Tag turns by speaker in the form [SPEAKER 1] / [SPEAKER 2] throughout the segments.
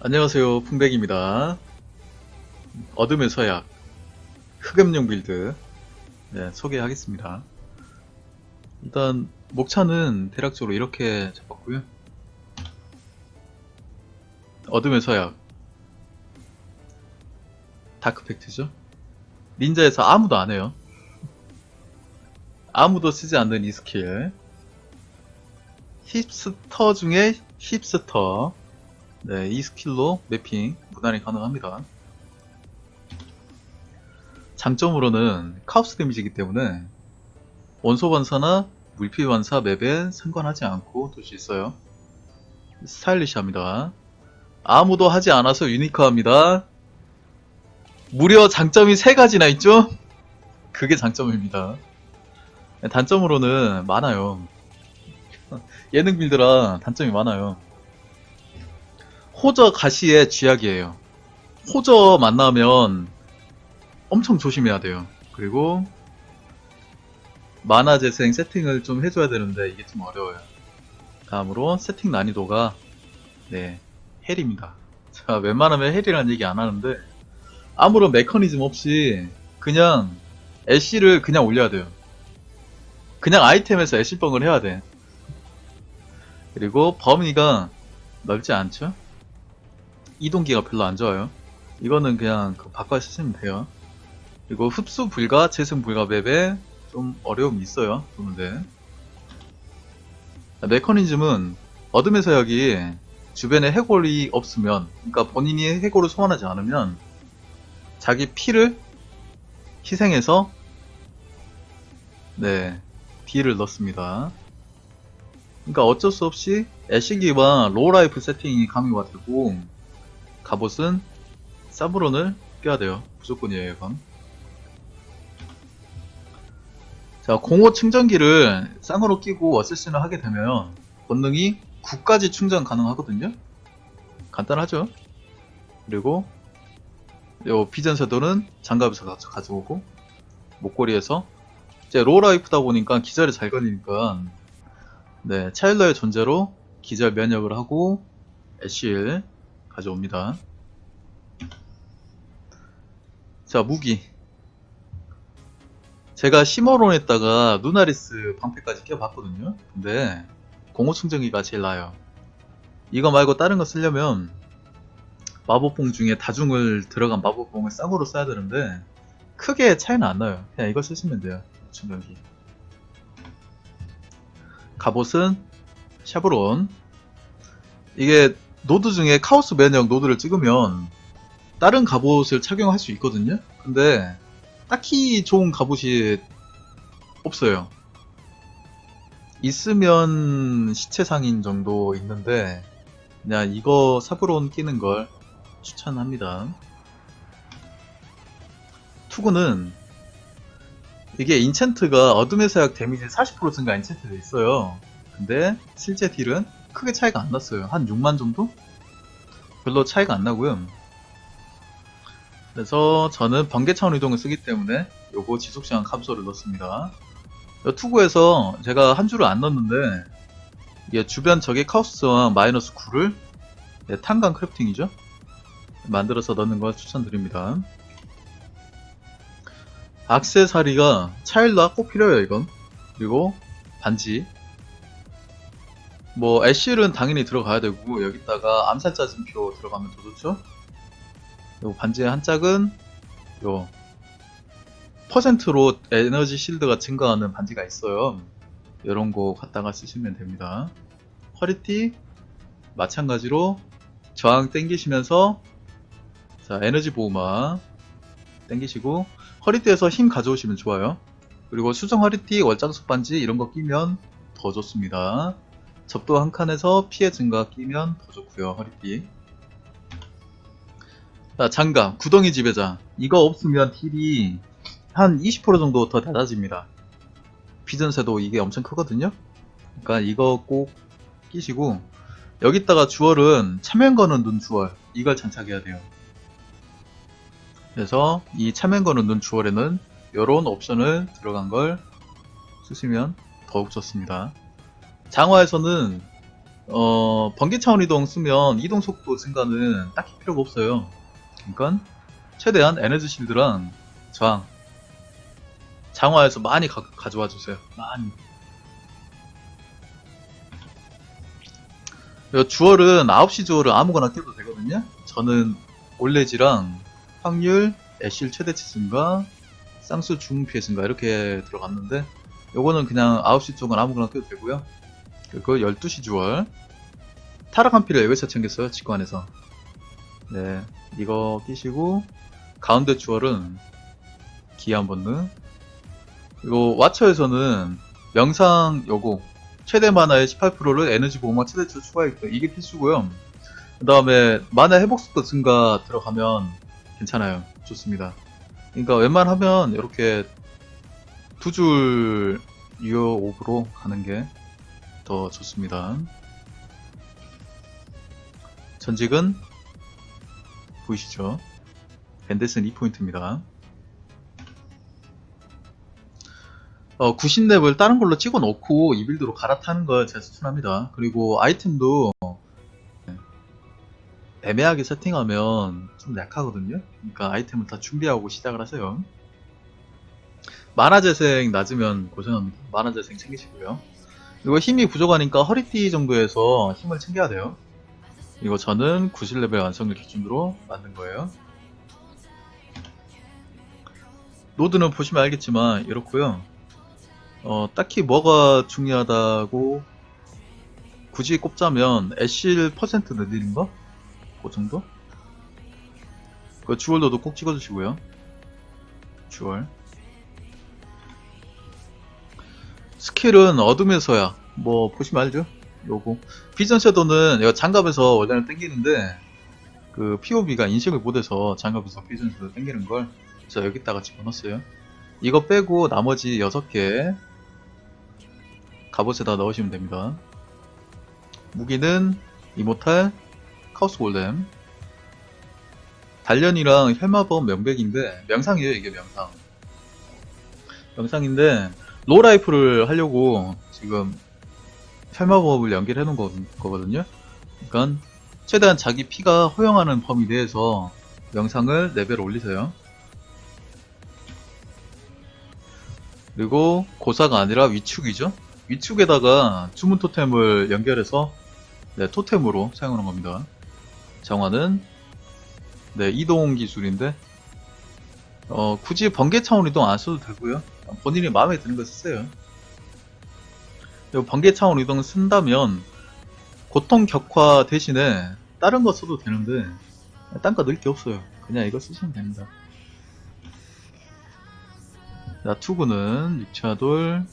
[SPEAKER 1] 안녕하세요 풍백입니다. 어둠의 서약 흑염룡 빌드 네, 소개하겠습니다. 일단 목차는 대략적으로 이렇게 잡았고요. 어둠의 서약 다크팩트죠? 닌자에서 아무도 안 해요. 아무도 쓰지 않는 이 스킬. 힙스터 중에 힙스터 네, 이 스킬로 매핑 무난히 가능합니다. 장점으로는 카오스 데미지이기 때문에 원소 반사나 물피 반사 맵에 상관하지 않고 돌수 있어요. 스타일리시합니다. 아무도 하지 않아서 유니크합니다. 무려 장점이 세 가지나 있죠? 그게 장점입니다. 네, 단점으로는 많아요. 예능 빌드라 단점이 많아요. 호저 가시의 쥐약이에요. 호저 만나면 엄청 조심해야 돼요. 그리고 만화 재생 세팅을 좀 해줘야 되는데 이게 좀 어려워요. 다음으로 세팅 난이도가 네 헬입니다. 제가 웬만하면 헬이라는 얘기 안 하는데 아무런 메커니즘 없이 그냥 애쉬를 그냥 올려야 돼요. 그냥 아이템에서 애쉬뻥을 해야 돼. 그리고 범위가 넓지 않죠? 이동기가 별로 안 좋아요. 이거는 그냥 그 바꿔 쓰시면 돼요. 그리고 흡수 불가, 재생 불가 맵에 좀 어려움이 있어요. 보는데. 메커니즘은 어둠의 서약이 주변에 해골이 없으면, 그러니까 본인이 해골을 소환하지 않으면 자기 피를 희생해서 네 딜을 넣습니다. 그러니까 어쩔 수 없이 애쉬기와 로우라이프 세팅이 가미가 되고 갑옷은 사브론을 껴야 돼요. 무조건이에요, 이건. 자, 공호 충전기를 쌍으로 끼고 어세신을 하게 되면 본능이 9까지 충전 가능하거든요. 간단하죠? 그리고 요 비전 쇄도는 장갑에서 가- 가져오고 목걸이에서 이제 로라이프다 보니까 기절이 잘 걸리니까 네 차일러의 존재로 기절 면역을 하고 애쉬를 가져옵니다. 자, 무기. 제가 시머론에다가 누나리스 방패까지 껴봤거든요. 근데 공호 충전기가 제일 나아요. 이거 말고 다른 거 쓰려면 마법봉 중에 다중을 들어간 마법봉을 쌍으로 써야 되는데 크게 차이는 안 나요. 그냥 이거 쓰시면 돼요. 충전기. 갑옷은 샤브론. 이게 노드 중에 카오스 면역 노드를 찍으면 다른 갑옷을 착용할 수 있거든요. 근데 딱히 좋은 갑옷이 없어요. 있으면 시체 상인 정도 있는데 그냥 이거 사브론 끼는 걸 추천합니다. 투구는 이게 인챈트가 어둠의 사약 데미지 40% 증가 인챈트가 있어요. 근데 실제 딜은 크게 차이가 안 났어요. 한 6만 정도? 별로 차이가 안 나고요. 그래서 저는 번개 차원 이동을 쓰기 때문에 요거 지속시간 감소를 넣습니다. 이 투구에서 제가 한 줄을 안 넣었는데 이게 주변 적의 카우스와 마이너스 9를 네, 탄강 크래프팅이죠. 만들어서 넣는 걸 추천드립니다. 악세사리가 차일라 꼭 필요해요 이건. 그리고 반지 뭐 애쉬는 당연히 들어가야 되고 여기다가 암살자 증표 들어가면 더 좋죠. 요 반지의 한 짝은 요 퍼센트로 에너지 실드가 증가하는 반지가 있어요. 이런 거 갖다가 쓰시면 됩니다. 허리띠 마찬가지로 저항 땡기시면서 자 에너지 보호막 땡기시고 허리띠에서 힘 가져오시면 좋아요. 그리고 수정 허리띠, 월장석 반지 이런 거 끼면 더 좋습니다. 접도 한 칸에서 피해 증가 끼면 더 좋고요. 허리띠. 자 장갑. 구덩이 지배자. 이거 없으면 딜이 한 20% 정도 더 낮아집니다. 비전세도 이게 엄청 크거든요. 그러니까 이거 꼭 끼시고 여기다가 주얼은 차면 거는 눈 주얼 이걸 장착해야 돼요. 그래서 이 차면 거는 눈 주얼에는 이런 옵션을 들어간 걸 쓰시면 더욱 좋습니다 장화에서는 어, 번개 차원 이동 쓰면 이동 속도 증가는 딱히 필요가 없어요. 그러니까 최대한 에너지 실드랑 저항 장화에서 많이 가, 져와 주세요. 많이. 이 주얼은 9시 주얼은 아무거나 껴도 되거든요. 저는 올레지랑 확률, 애실 최대치 증가, 쌍수 중 피해 증가 이렇게 들어갔는데 요거는 그냥 9시 쪽은 아무거나 껴도 되고요. 그리고 12시 주얼 타락한 피를 여기서 챙겼어요. 직관에서. 네, 이거 끼시고 가운데 주얼은 기한 본능 그리고 와처에서는 명상 요거 최대 만화의 18%를 에너지 보호막 최대치로 추가했고 이게 필수고요. 그 다음에 만화 회복 속도 증가 들어가면 괜찮아요. 좋습니다. 그러니까 웬만하면 이렇게 두 줄 유효 오브로 가는 게 더 좋습니다. 전직은 보이시죠? 밴데스는 2포인트입니다. 어, 90렙을 다른 걸로 찍어 놓고 이 빌드로 갈아타는 걸 제가 추천합니다. 그리고 아이템도 애매하게 세팅하면 좀 약하거든요. 그러니까 아이템을 다 준비하고 시작을 하세요. 만화 재생 낮으면 고생합니다. 만화 재생 챙기시고요. 그리고 힘이 부족하니까 허리띠 정도에서 힘을 챙겨야 돼요. 이거 저는 90레벨 완성을 기준으로 만든 거예요. 노드는 보시면 알겠지만 이렇고요. 어, 딱히 뭐가 중요하다고 굳이 꼽자면 애실 퍼센트 늘리는 거? 그 정도? 그 주얼로도 꼭 찍어주시고요. 주얼. 스킬은 어둠에서야. 뭐 보시면 알죠? 요거. 비전 섀도는 이거 장갑에서 원래는 땡기는데 그 POB가 인식을 못해서 장갑에서 비전 섀도 땡기는 걸 제가 여기다가 집어넣었어요. 이거 빼고 나머지 6개 갑옷에다 넣으시면 됩니다. 무기는 이모탈, 카우스 골렘, 단련이랑 혈마법 명백인데 명상이에요 이게 명상. 명상인데 로라이프를 하려고 지금 혈마법을 연결해 놓은 거, 거거든요. 그러니까 최대한 자기 피가 허용하는 범위 내에서 명상을 레벨 올리세요. 그리고 고사가 아니라 위축이죠. 위축에다가 주문 토템을 연결해서 네, 토템으로 사용하는 겁니다. 정화는 네, 이동 기술인데 어, 굳이 번개 차원 이동 안 써도 되고요. 본인이 마음에 드는 거 쓰세요. 그리고 번개 차원 이동 쓴다면 고통 격화 대신에 다른 거 써도 되는데 딴거 넣을 게 없어요. 그냥 이거 쓰시면 됩니다. 자, 투구는 육차돌,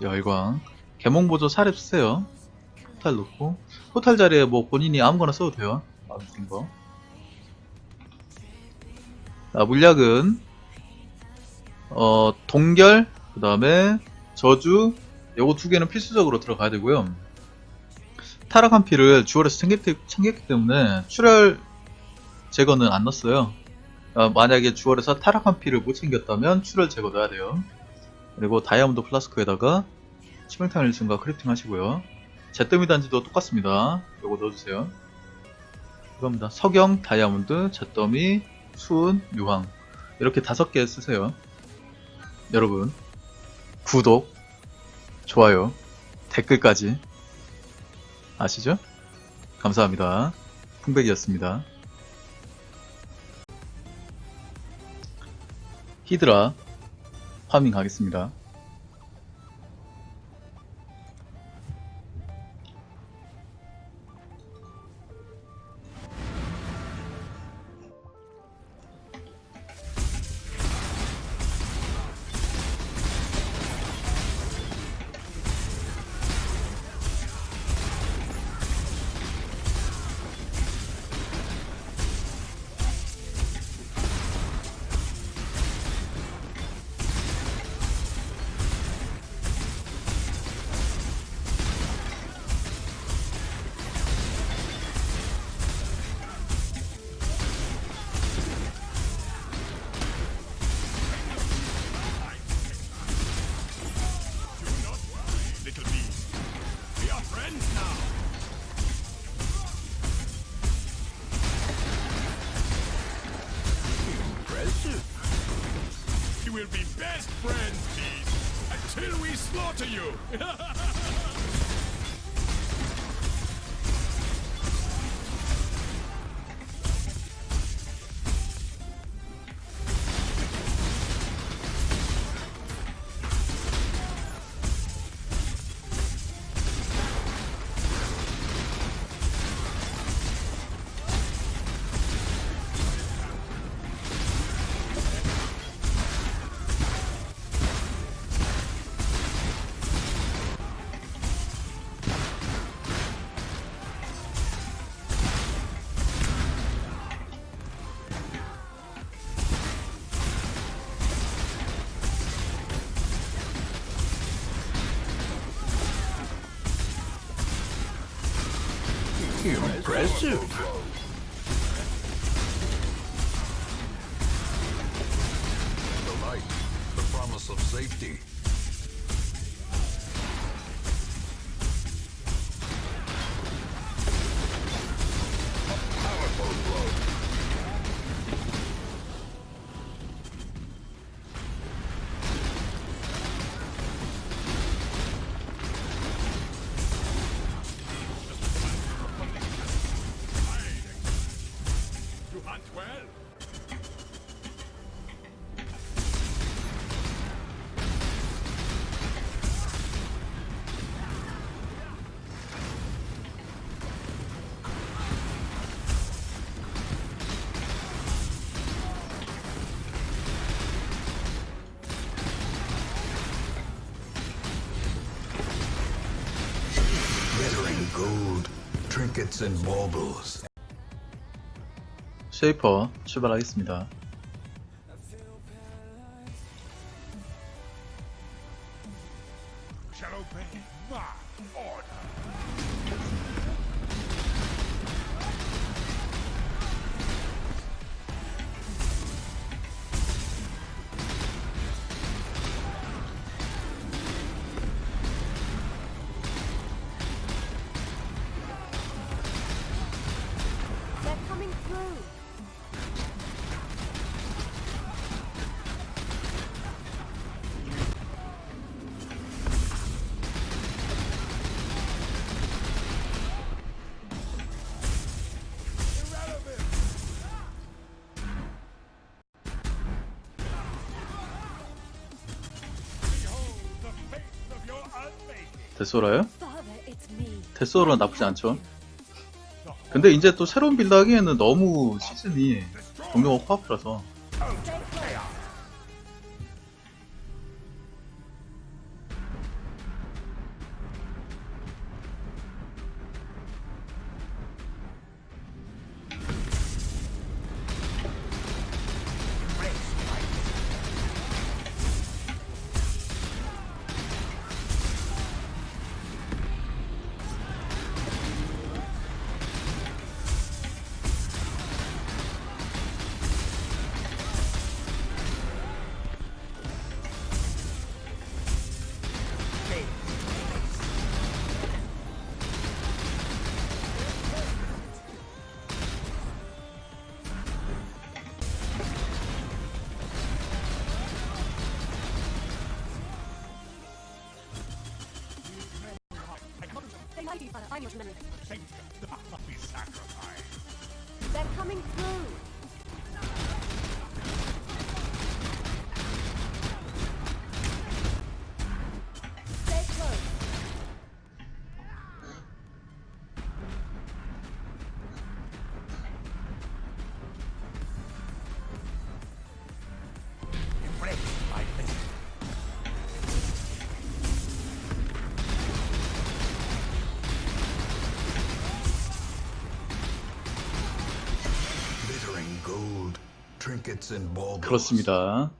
[SPEAKER 1] 열광, 개몽보조 사렙 쓰세요. 포탈 넣고 포탈 자리에 뭐 본인이 아무거나 써도 돼요. 마음에 드는 거. 자, 물약은 어, 동결, 그 다음에 저주, 요거 두 개는 필수적으로 들어가야 되고요. 타락 한 피를 주얼에서 챙겼기, 챙겼기 때문에 출혈 제거는 안 넣었어요. 어, 만약에 주얼에서 타락 한 피를 못 챙겼다면 출혈 제거 넣어야 돼요. 그리고 다이아몬드 플라스크에다가 치명타임 일승과 크래프팅 하시고요. 잿더미 단지도 똑같습니다. 요거 넣어주세요. 이겁니다. 석영, 다이아몬드, 잿더미, 수은, 유황 이렇게 다섯 개 쓰세요. 여러분 구독, 좋아요, 댓글까지 아시죠? 감사합니다. 풍백이었습니다. 히드라 파밍 가겠습니다.
[SPEAKER 2] Be best friends, beast, until we slaughter you.
[SPEAKER 3] Impressive.
[SPEAKER 4] Trinkets and baubles.
[SPEAKER 1] 쉐이퍼 출발하겠습니다. 데소라요? 데소라 나쁘지 않죠. 근데 이제 또 새로운 빌드 하기에는 너무 시즌이 종료가 코앞이라서 그렇습니다.